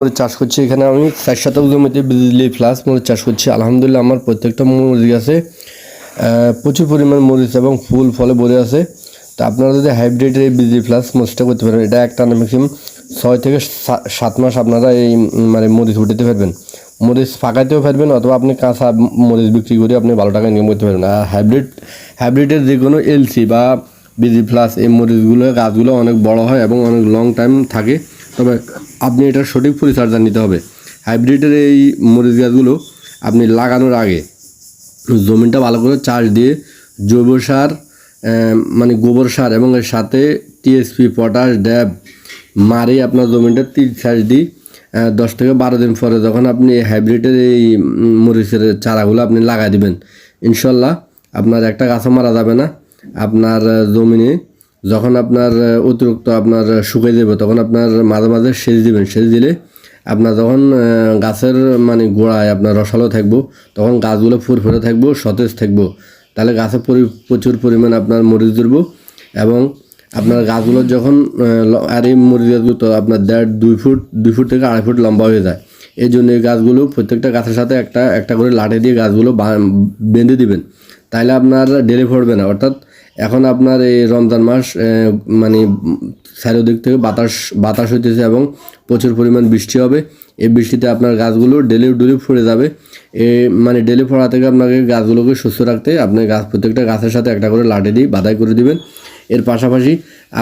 চাষ করছি এখানে আমি। চার শতক জমিতে বিজলি ফ্লাস মরিচ চাষ করছি। আলহামদুলিল্লাহ আমার প্রত্যেকটা মরিচ গাছে আহ, প্রচুর পরিমাণ মরিচ এবং ফুল ফলে ভরে আছে। তা আপনারা যদি হাইব্রিড এই বিজলি প্লাস মরিচটা করতে পারবেন এটা একটা ম্যাক্সিমাম ছয় থেকে সাত মাস আপনারা এই মানে মরিচ উঠাতে পারবেন। মরিচ ফাঁকাতেও পারবেন অথবা আপনি কাঁচা মরিচ বিক্রি করে আপনি ভালো টাকা ইনকাম করতে পারবেন। আর হাইব্রিড হাইব্রিডের যে কোনো এলসি বা বিজি প্লাস এই মরিচগুলো গাছগুলো অনেক বড় হয় এবং অনেক লং টাইম থাকে। তবে আপনি এটার সঠিক পরিচর্যা নিতে হবে। হাইব্রিডের এই মরিচ গাছগুলো আপনি লাগানোর আগে জমিটা ভালো করে চাষ দিয়ে জৈব সার মানে গোবর সার এবং এর সাথে টিএসপি, পটাশ, ড্যাব মারি আপনার জমিটা তিন চাষ দিই দশ থেকে বারো দিন পরে যখন আপনি হাইব্রিডের এই মরিচের চারাগুলো আপনি লাগাই দিবেন। ইনশাল্লাহ আপনার একটা গাছও মারা যাবে না। আপনার জমিনে যখন আপনার অতিরিক্ত আপনার শুকিয়ে যাবে, তখন আপনার মাঝে মাঝে সেচ দিবেন। সেচ দিলে আপনার যখন গাছের মানে গোড়ায় আপনার রসালো থাকব, তখন গাছগুলো ফুরফুরে থাকব, সতেজ থাকব। তাহলে গাছে পরি- প্রচুর পরিমাণ আপনার মরিচ ধরবো এবং আপনার গাছগুলো যখন আর এই মরিচ গাছগুলো তো আপনার দেড়, দুই ফুট দুই ফুট থেকে আড়াই ফুট লম্বা হয়ে যায়। এই জন্য এই গাছগুলো প্রত্যেকটা গাছের সাথে একটা একটা করে লাঠি দিয়ে গাছগুলো বেঁধে দিবেন। তাহলে আপনার ডেলে পড়বে না। অর্থাৎ এখন আপনার এই রমজান মাস মানে চারিদিক থেকে বাতাস বাতাস হইতেছে এবং প্রচুর পরিমাণ বৃষ্টি হবে। এই বৃষ্টিতে আপনার গাছগুলো ডেলি ডেলি ফুড়ে যাবে। এ মানে ডেলি ফোড়া থেকে আপনাকে গাছগুলোকে সুস্থ রাখতে আপনি গাছ, প্রত্যেকটা গাছের সাথে একটা করে লাঠি দিয়ে বাধাই করে দিবেন। এর পাশাপাশি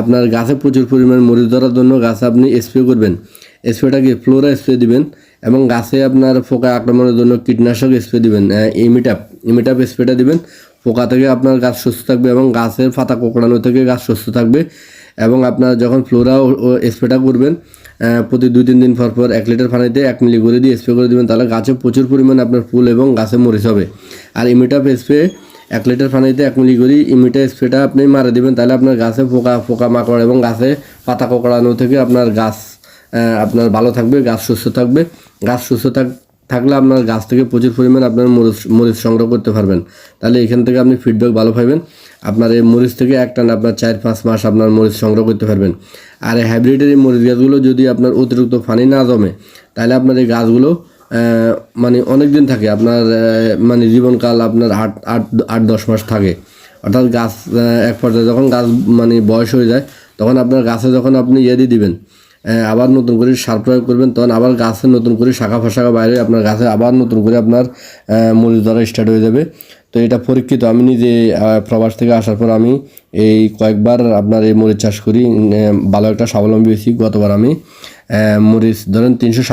আপনার গাছে প্রচুর পরিমাণ মরিচ ধরার জন্য গাছে আপনি স্প্রে করবেন। স্প্রেটা কি ফ্লোরা স্প্রে দিবেন এবং গাছে আপনার পোকা আক্রমণের জন্য কীটনাশক স্প্রে দিবেন ইমিটাপ ইমিটাপ স্প্রেটা দিবেন, পোকা থেকে আপনার গাছ সুস্থ থাকবে এবং গাছের পাতা কোকড়ানো থেকে গাছ সুস্থ থাকবে এবং আপনার যখন ফ্লোরা স্প্রেটা করবেন প্রতি দুই তিন দিন পর পর এক লিটার পানিতে এক মিলি করে দিয়ে স্প্রে করে দেবেন, তাহলে গাছে প্রচুর পরিমাণে আপনার ফুল এবং গাছে মরিচ হবে। আর ইমিটাপ স্প্রে এক লিটার পানিতে এক মিলি করে ইমিটা স্প্রেটা আপনি মারা দেবেন, তাহলে আপনার গাছে পোকা পোকা মাকড় এবং গাছে পাতা কোকড়ানো থেকে আপনার গাছ আপনার ভালো থাকবে, গাছ সুস্থ থাকবে, গাছ সুস্থ থাক থাকলে আপনার গাছ থেকে প্রচুর পরিমাণ আপনার মরিচ মরিচ সংগ্রহ করতে পারবেন। তাহলে এখান থেকে আপনি ফিডব্যাক ভালো পাবেন আপনার এই মরিচ থেকে একটা না আপনার চার পাঁচ মাস আপনার মরিচ সংগ্রহ করতে পারবেন। আর এই হাইব্রিডের এই মরিচ গাছগুলো যদি আপনার অতিরিক্ত পানি না জমে, তাহলে আপনার এই গাছগুলো মানে অনেক দিন থাকে। আপনার মানে জীবনকাল আপনার আট আট আট, দশ মাস থাকে। অর্থাৎ গাছ এক পর্যায়ে যখন গাছ মানে বয়স হয়ে যায়, তখন আপনার গাছে যখন আপনি ইয়ে দিয়ে দিবেন আবার নতুন করে সার প্রয়োগ করবেন, তখন আবার গাছের নতুন করে শাখা ফাশাখা বাইরে আপনার গাছে আবার নতুন করে আপনার মরিচ ধরা স্টার্ট হয়ে যাবে। তো এটা পরীক্ষিত, আমি নিজে প্রবাস থেকে আসার পর আমি এই কয়েকবার আপনার এই মরিচ চাষ করি ভালো একটা স্বাবলম্বী হয়েছি। গতবার আমি মরিচ ধরেন তিনশো